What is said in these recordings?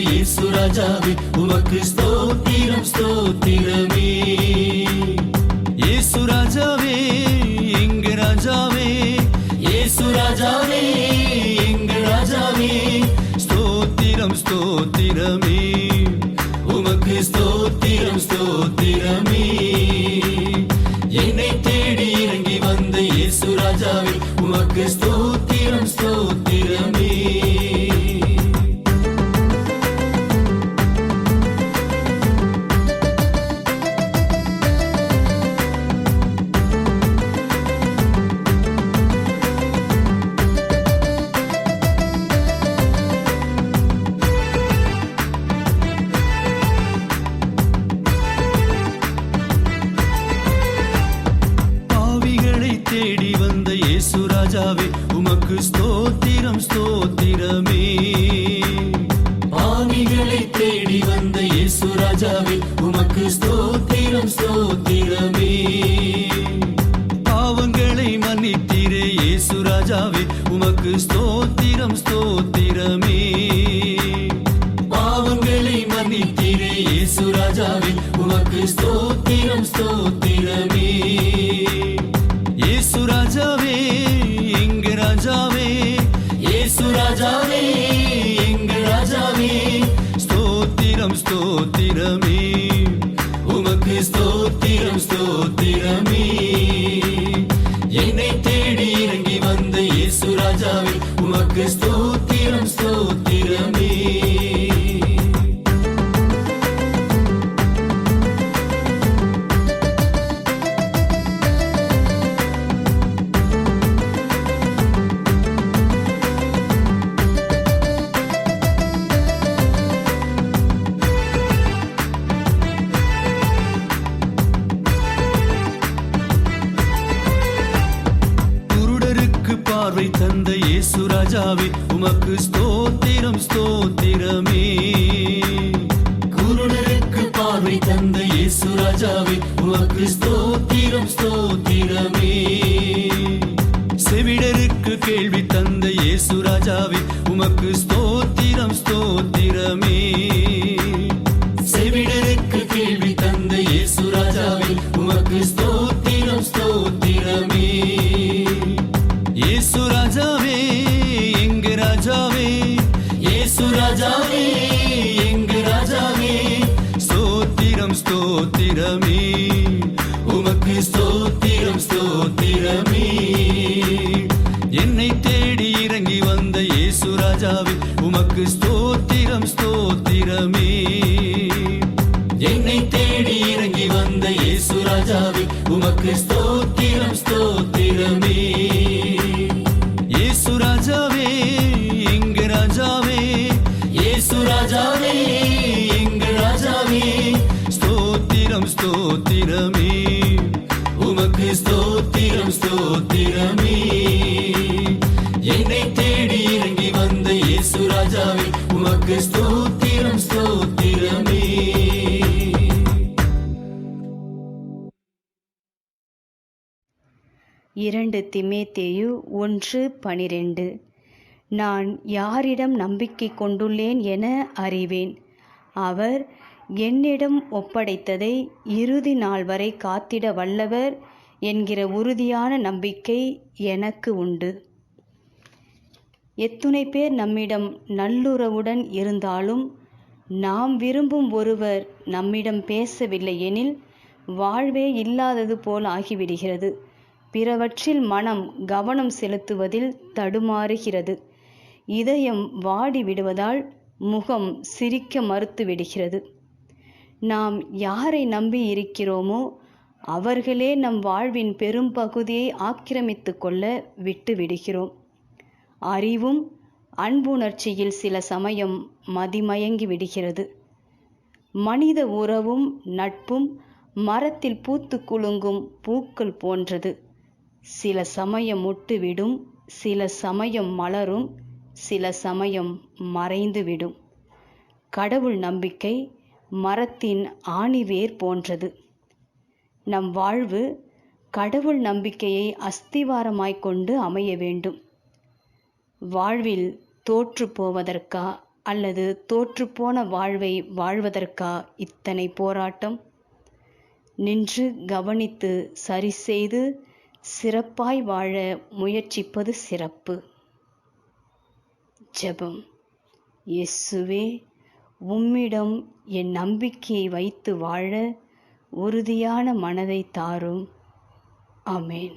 இயேசு ராஜாவே உமக்கு ஸ்தோத்திரம் ஸ்தோத்திரமே. கர்த்தாவே உமக்கு ஸ்தோத்திரம் ஸ்தோத்திரமே. பாவிகளை தேடி வந்த இயேசு ராஜாவே உமக்கு ஸ்தோத்திரம் ஸ்தோத்திரமே. பாவங்களை மன்னித்தீரே இயேசு ராஜாவே உமக்கு ஸ்தோத்திரம் ஸ்தோத்திரமே. பாவங்களை மன்னித்தீரே இயேசு ராஜாவே உமக்கு ஸ்தோத்திரம். Cristo திமேத்தேயு ஒன்று பனிரெண்டு. நான் யாரிடம் நம்பிக்கை கொண்டுள்ளேன் என அறிவேன். அவர் என்னிடம் ஒப்படைத்ததை இறுதி நாள் வரை காத்திட வல்லவர் என்கிற உறுதியான நம்பிக்கை எனக்கு உண்டு. எத்துணை பேர் நம்மிடம் நல்லுறவுடன் இருந்தாலும் நாம் விரும்பும் ஒருவர் நம்மிடம் பேசவில்லை எனில் வாழ்வே இல்லாதது போல் ஆகிவிடுகிறது. பிறவற்றில் மனம் கவனம் செலுத்துவதில் தடுமாறுகிறது. இதயம் வாடி விடுவதால் முகம் சிரிக்க மறுத்து விடுகிறது. நாம் யாரை நம்பி இருக்கிறோமோ அவர்களே நம் வாழ்வின் பெரும் பகுதியை ஆக்கிரமித்து கொள்ள விட்டு விடுகிறோம். அறிவும் அன்புணர்ச்சியில் சில சமயம் மதிமயங்கி விடுகிறது. மனித உறவும் நட்பும் மரத்தில் பூத்து குலுங்கும் பூக்கள் போன்றது. சில சமயம் முட்டுவிடும் சில சமயம் மலரும் சில சமயம் மறைந்துவிடும். கடவுள் நம்பிக்கை மரத்தின் ஆணிவேர் போன்றது. நம் வாழ்வு கடவுள் நம்பிக்கையை அஸ்திவாரமாய்க் கொண்டு அமைய வேண்டும். வாழ்வில் தோற்று போவதற்கா அல்லது தோற்றுப்போன வாழ்வை வாழ்வதற்கா இத்தனை போராட்டம்? நின்று கவனித்து சரி செய்து சிறப்பாய் வாழ முயற்சிப்பது சிறப்பு. ஜெபம். இயேசுவே உம்மிடம் என் நம்பிக்கையை வைத்து வாழ உறுதியான மனதை தாரும். அமேன்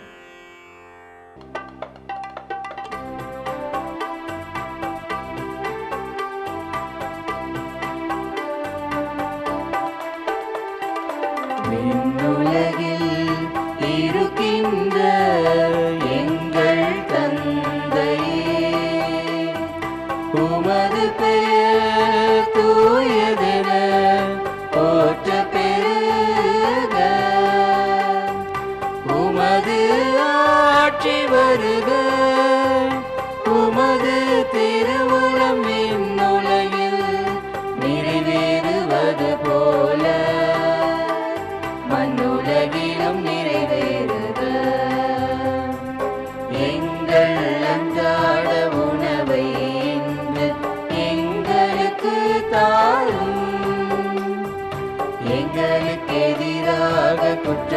விண்ணுலகில் இருக்கின்ற